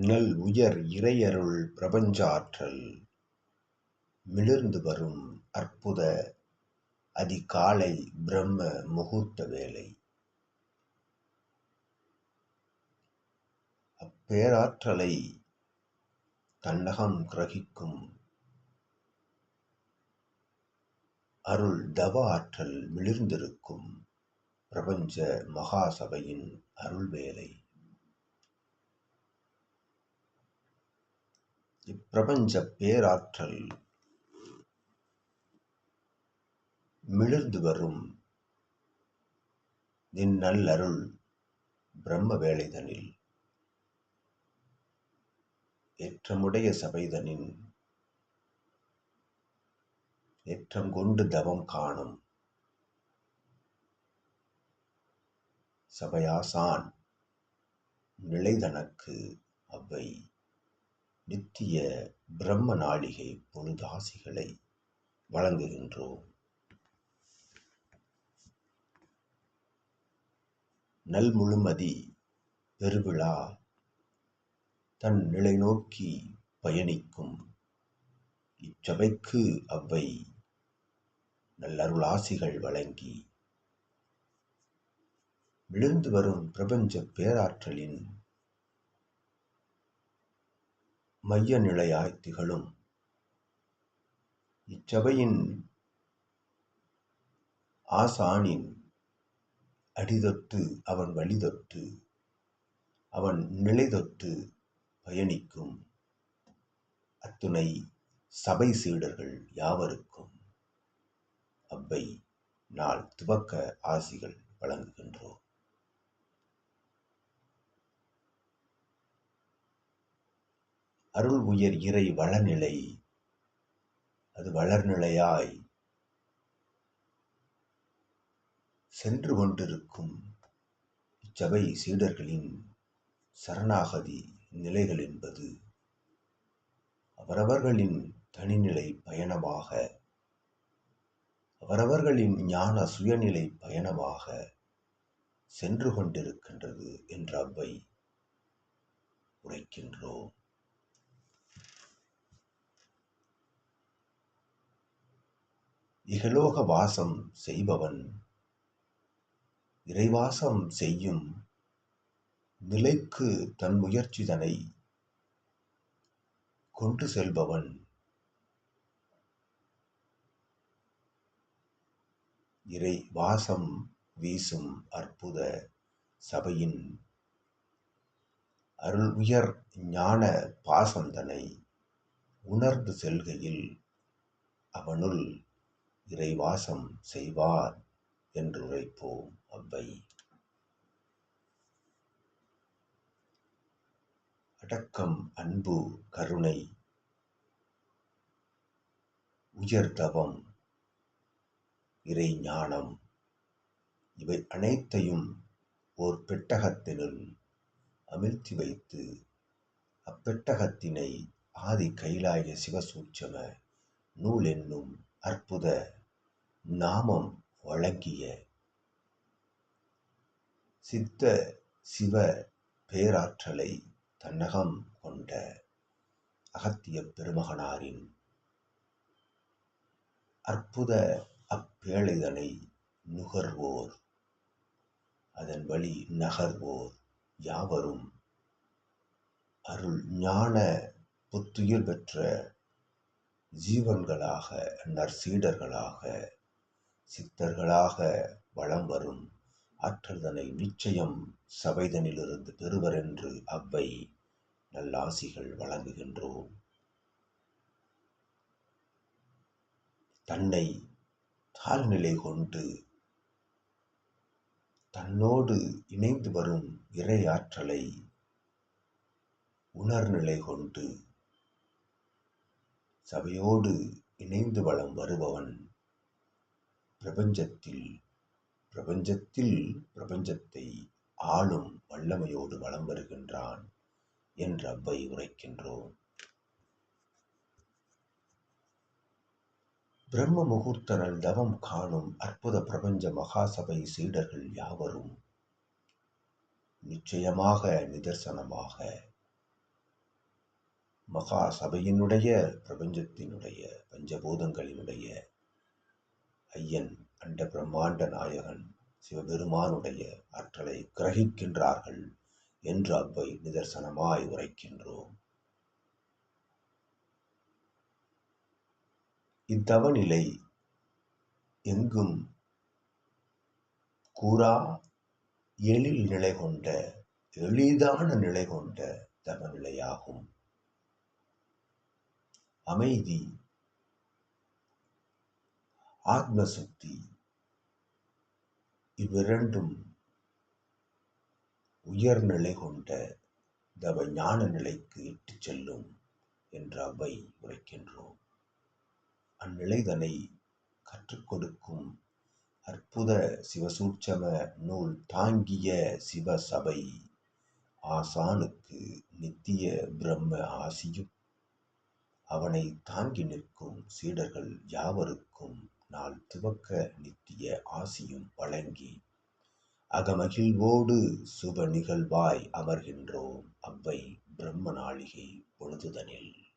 நல் உயர் இறையருள் பிரபஞ்சாற்றல். மிளிர்ந்து வரும் அற்புத அதிகாலை பிரம்ம முகூர்த்த வேலை. அப்பேராற்றலை தன்னகம் கிரகிக்கும் அருள் தவ ஆற்றல் மிளிர்ந்திருக்கும் பிரபஞ்ச மகாசபையின் அருள் இப்பிரபஞ்சப் இப்பிரபஞ்ச பேராற்றல் மிளிர்ந்து வரும் இந்நல்லருள் பிரம்ம வேளைதனில் ஏற்றமுடைய சபைதனின் ஏற்றம் கொண்டு தவம் காணும் சபையாசான் நிலைதனக்கு அவ்வை. நித்திய பிரம்ம நாளிகை பொழுதாசிகளை வழங்குகின்றோம். நல்முழுமதி பெருவிழா தன் நிலை நோக்கி பயணிக்கும். இச்சபைக்கு அவ்வை நல்லருளாசிகள் வழங்கி. விழுந்து வரும் பிரபஞ்ச பேராற்றலின் மைய நிலையாய் திகழும் இச்சபையின் ஆசானின் அடிதொட்டு அவன் வழிதொட்டு அவன் நிலை தொட்டு பயணிக்கும். அத்துணை சபை சீடர்கள் யாவருக்கும் அவ்வை நாள் துவக்க ஆசிகள் வழங்குகின்றோம். அருள் உயர் இறை வளநிலை. அது வளர்நிலையாய் சென்று கொண்டிருக்கும் இச்சபை சீடர்களின் சரணாகதி நிலைகள் என்பது அவரவர்களின் தனிநிலை பயணமாக அவரவர்களின் ஞான சுயநிலை பயணமாக சென்று கொண்டிருக்கின்றது என்ற அவ்வை உரைக்கின்றோம். இகலோக வாசம் செய்பவன். இறைவாசம் செய்யும் நிலைக்கு தன் முயற்சிதனை கொண்டு செல்பவன். இறை வாசம் வீசும் அற்புத சபையின் அருள் உயர் ஞான பாசந்தனை உணர்ந்து செல்கையில் அவனுள் இறைவாசம் செய்வார் என்று உரைப்போம் அவ்வை. அடக்கம் அன்பு கருணை உயர்தவம் இறை ஞானம் இவை அனைத்தையும் ஓர் பெட்டகத்தினுள் அமிழ்த்தி வைத்து அப்பெட்டகத்தினை ஆதி கைலாய சிவசூட்சம நூல் என்னும் அற்புத நாமம் வழங்கிய சித்த சிவ பேராற்றலை தன்னகம் கொண்ட அகத்திய பெருமகனாரின் அற்புத அப்பேழைதனை நுகர்வோர் அதன் வழி நகர்வோர் யாவரும் அருள் ஞான புத்துயிர் பெற்ற ஜீவன்களாக நற்சீடர்களாக சித்தர்களாக வளம் வரும். ஆற்றல்தனை நிச்சயம் சபைதனிலிருந்து பெறுவர் என்று அவ்வை நல்லாசிகள் வழங்குகின்றோம். தன்னை தாழ்நிலை கொண்டு தன்னோடு இணைந்து வரும் இறை ஆற்றலை உணர்நிலை கொண்டு சபையோடு இணைந்து வளம் வருபவன் பிரபஞ்சத்தில் பிரபஞ்சத்தில் பிரபஞ்சத்தை ஆளும் வல்லமையோடு வளம் வருகின்றான் என்று அவ்வை உரைக்கின்றோம். பிரம்ம முகூர்த்தனல் தவம் காணும் அற்புத பிரபஞ்ச மகாசபை சீடர்கள் யாவரும் நிச்சயமாக நிதர்சனமாக மகா சபையினுடைய பிரபஞ்சத்தினுடைய பஞ்சபூதங்களினுடைய ஐயன் அண்ட பிரம்மாண்ட நாயகன் சிவபெருமானுடைய ஆற்றலை கிரகிக்கின்றார்கள் என்று அவ்வை நிதர்சனமாய் உரைக்கின்றோம். இத்தவநிலை எங்கும் கூறா? எழில் நிலை கொண்ட எளிதான நிலை கொண்ட தவநிலையாகும் அமைதி ஆத்மசக்தி. இவ்விரண்டும் உயர்நிலை கொண்ட தவ ஞான நிலைக்கு இட்டுச் செல்லும் என்று அவை உரைக்கின்றோம். அந்நிலைதனை கற்றுக் கொடுக்கும் அற்புத சிவசூட்சம நூல் தாங்கிய சிவசபை ஆசானுக்கு நித்திய பிரம்ம ஆசியும். அவனை தாங்கி நிற்கும் சீடர்கள் யாவருக்கும் நாள் துவக்க நித்திய ஆசியும் வழங்கி அகமகிழ்வோடு சுப நிகழ்வாய் அமர்கின்றோம் அவ்வை பிரம்ம நாளிகை பொழுதுதனில்.